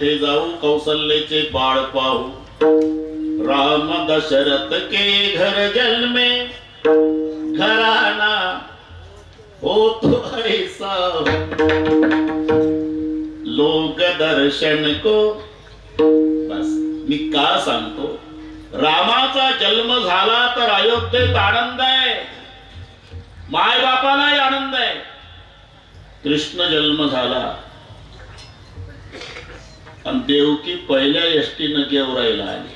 तेथे जाऊ कौशल्यचे बाळ पाहू. राम दशरथ के घर जन्मे. घराना हो तो ऐसा लोक दर्शन को. बस मी का सांगतो? रामाचा जन्म झाला तर अयोध्येत आनंद आहे. माय बापालाही आनंद आहे. कृष्ण जन्म झाला. आणि देवकी पहिल्या एसटीनं गेवरायला आली.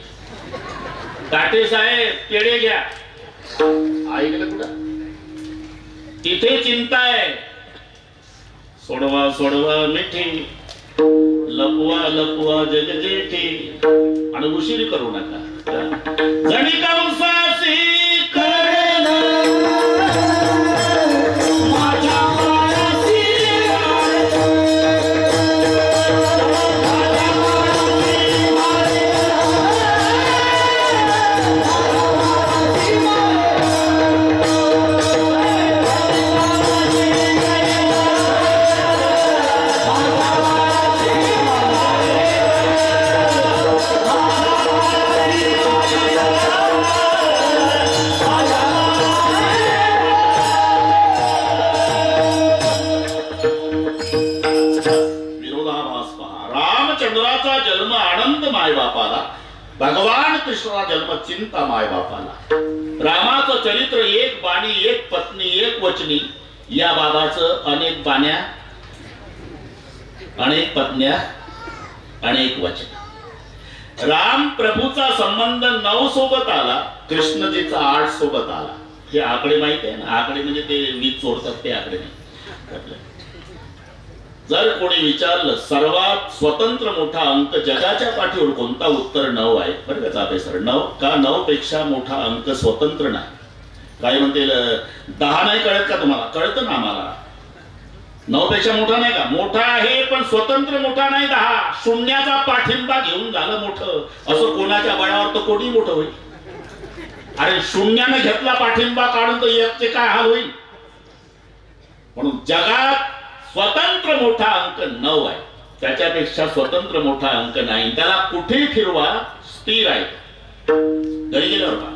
काटे साहेब केडे घ्या. ऐकलं कुठं? तिथे चिंता आहे. सोडवा सोडवा मिठी. लपवा लपवा जगजेठी. आणि उशीर करू नका. जणिका उसासी भगवान कृष्णाचा जन्म चिंता मायबापाला रामाचं चरित्र एक बाणी एक पत्नी एक वचनी. या बाबाचं अनेक बाण्या अनेक पत्न्या अनेक वचन. राम प्रभूचा संबंध नऊ सोबत आला कृष्णजीचा आठ सोबत आला. हे आकडे माहिती आहे ना? आकडे म्हणजे ते वीज चोरतात ते आकडे नाही. जर कोणी विचारलं सर्वात स्वतंत्र मोठा अंक जगाच्या पाठीवर कोणता? उत्तर नऊ आहे. बरं का चापे सर. नऊ का नऊ पेक्षा मोठा अंक स्वतंत्र नाही? काय म्हणते दहा नाही कळत का तुम्हाला? कळतं ना आम्हाला. नऊ पेक्षा मोठा नाही का? मोठा आहे पण स्वतंत्र मोठा नाही दहा. शून्याचा पाठिंबा घेऊन झालं मोठं. असं कोणाच्या बळावर तर कोणी मोठं होईल? अरे शून्याने घेतला पाठिंबा काढून तर एकचे काय हाल होईल? म्हणून जगात स्वतंत्र मोठा अंक नऊ आहे. त्याच्यापेक्षा स्वतंत्र मोठा अंक नाही. त्याला कुठे फिरवा स्थिर आहे. घरी गेल्यावर का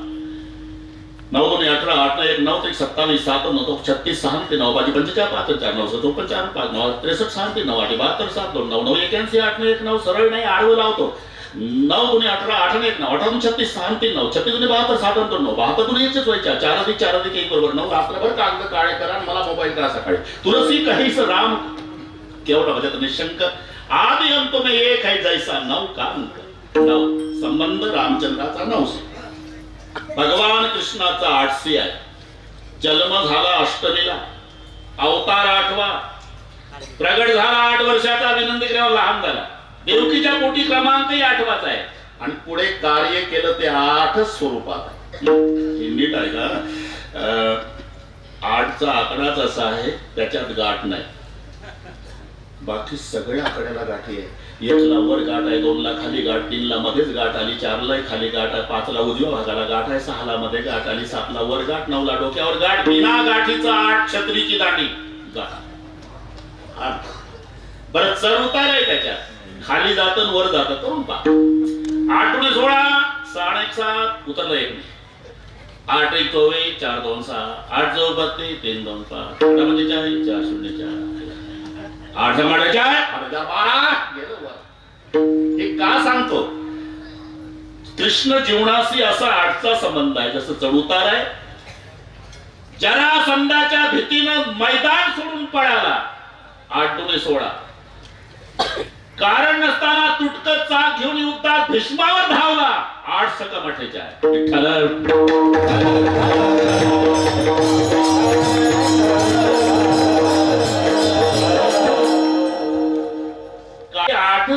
नऊ दोन अठरा आठ एक नऊ ते सत्तावीस सात नऊ छत्तीस सहा ते नऊ पाच पंचेचाळ पाच चार नऊ चौपन्न चार पाच नऊ त्रेसष्ट सहा ते नऊ आठ बहात्तर सात दोन नऊ नऊ एक्याऐंशी आठ नऊ एक नऊ सरळ नाही आडवं लावतो. नऊ दुने अठरा आठ एक नऊ अठरा छत्तीस सहा तीन नऊ छत्तीस दुने बहात्तर सात आणि दोन नऊ बहात्तर दुने एकशेच व्हायच्या. चार अधिक चार अधिक एक बरोबर नऊ. रात्रभर कागद काळे करा मला मोबाईल करा सकाळी. तुलसी काहीच राम केवढा म्हणजे आता निशंक आदि अंत में एक है जैसा नऊ का अंक नऊ. संबंध रामचंद्राचा नऊशे. भगवान कृष्णाचा आठशे आहे. जन्म झाला अष्टमीला. अवतार आठवा. प्रगट झाला आठ वर्षाचा विनंती केल्यावर लहान झाला. देवकीच्या पोटी क्रमांकही आठवाचा आहे. आणि पुढे कार्य केलं ते आठच स्वरूपात आहे. हे नीट आहे का? अं, आठचा आकडाच असा आहे त्याच्यात गाठ नाही. बाकी सगळ्या आकड्याला गाठी आहे. एकला वर गाठ आहे दोनला खाली गाठ तीनला मध्येच गाठ आली चारला खाली गाठ आहे पाचला उजव्या भागाला गाठ आहे सहाला मध्ये गाठ आली सातला वर गाठ नऊला डोक्यावर गाठ बिना गाठीचा आठ छत्रीची दांडी गाठ. बरं चढ उतार आहे त्याच्यात. खाली जात आणि वर जात करून पा आठ दुणे सोळा साडे एक सात उतरला एक नाही. आठ एक चोवीस चार दोन सहा आठ चौ बत्तीस तीन दोन पाच. म्हणजे चार शून्य चार. आठ बारा हे का सांगतो? कृष्ण जीवनाशी असा आठचा संबंध आहे जसं चढउतार आहे. जरासंधाच्या भीतीनं मैदान सोडून पळाला. आठ दुने सोळा कारण नसताना तुटक चाक घेऊन युद्धात भीष्मावर धावला. आठ सकम अठ्ठेचाळ विठ्ठल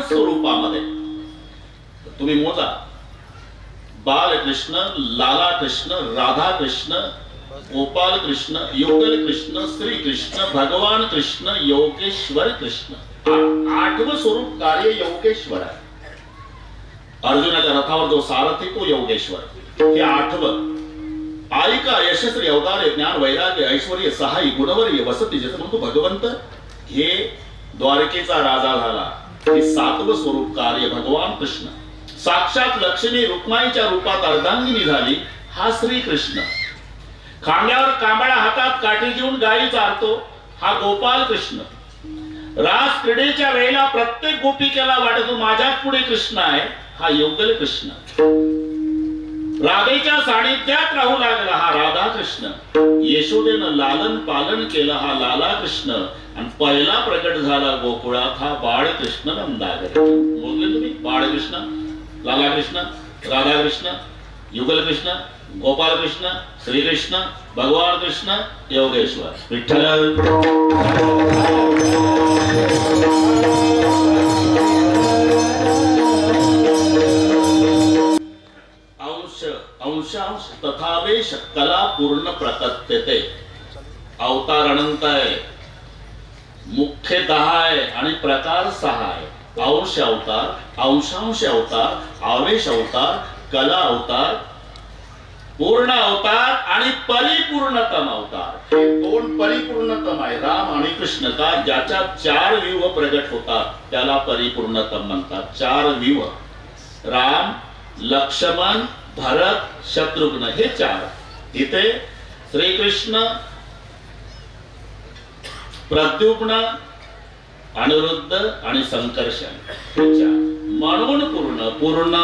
स्वरूपामध्ये. तुम्ही मोजा. बालकृष्ण लाला कृष्ण राधा कृष्ण गोपाल कृष्ण योगल कृष्ण श्री कृष्ण भगवान कृष्ण योगेश्वर कृष्ण आठव आठवं स्वरूप कार्य योगेश्वर आहे. अर्जुनाच्या रथावर जो सारथी तो योगेश्वर. हे आठवं. आईका यशस्वी अवतारे ज्ञान वैराग्य ऐश्वर्य सहाय्य गुणवर्य वसती जसं म्हणतो भगवंत हे द्वारकेचा राजा झाला. हे सातव स्वरूप कार्य भगवान कृष्ण. साक्षात लक्ष्मी रुक्माईच्या रूपात अर्धांगिनी झाली हा श्री कृष्ण खांद्यावर कांबळा हातात काठी घेऊन गायी चारतो हा गोपाल कृष्ण. रास क्रीडेच्या वेळेला प्रत्येक गोपिकेला वाटतो माझ्याच पुढे कृष्ण आहे हा योगल कृष्ण. राधेच्या सानिध्यात राहू लागला हा राधा कृष्ण. यशोदेनं लालन पालन केलं हा लाला कृष्ण. आणि पहिला प्रकट झाला गोकुळात हा बाळकृष्ण नंदागर. बोलले तुम्ही? बाळ कृष्ण राधाकृष्ण कृष्ण राधा कृष्ण युगल कृष्ण गोपाल कृष्ण श्रीकृष्ण भगवान कृष्ण योगेश्वर. विठ्ठल. अंश अंशांश तथावेश कला पूर्ण प्रकत्यते अवतार अनंत आहे. मुख्य दहा आहे आणि प्रकार सहा आहे. अंश अवतार अंशांश अवतार आवेश अवतार कला अवतार पूर्ण अवतार आणि परिपूर्णतम अवतार. हे दोन परिपूर्णतम आहे. राम आणि कृष्ण का? ज्याच्या चार व्यूह प्रगट होतात त्याला परिपूर्णतम म्हणतात. चार व्यूह राम लक्ष्मण भरत शत्रुघ्न हे चार. इथे श्रीकृष्ण प्रद्युम्न अनिरुद्ध आणि संकर्षण. म्हणून पूर्ण पूर्ण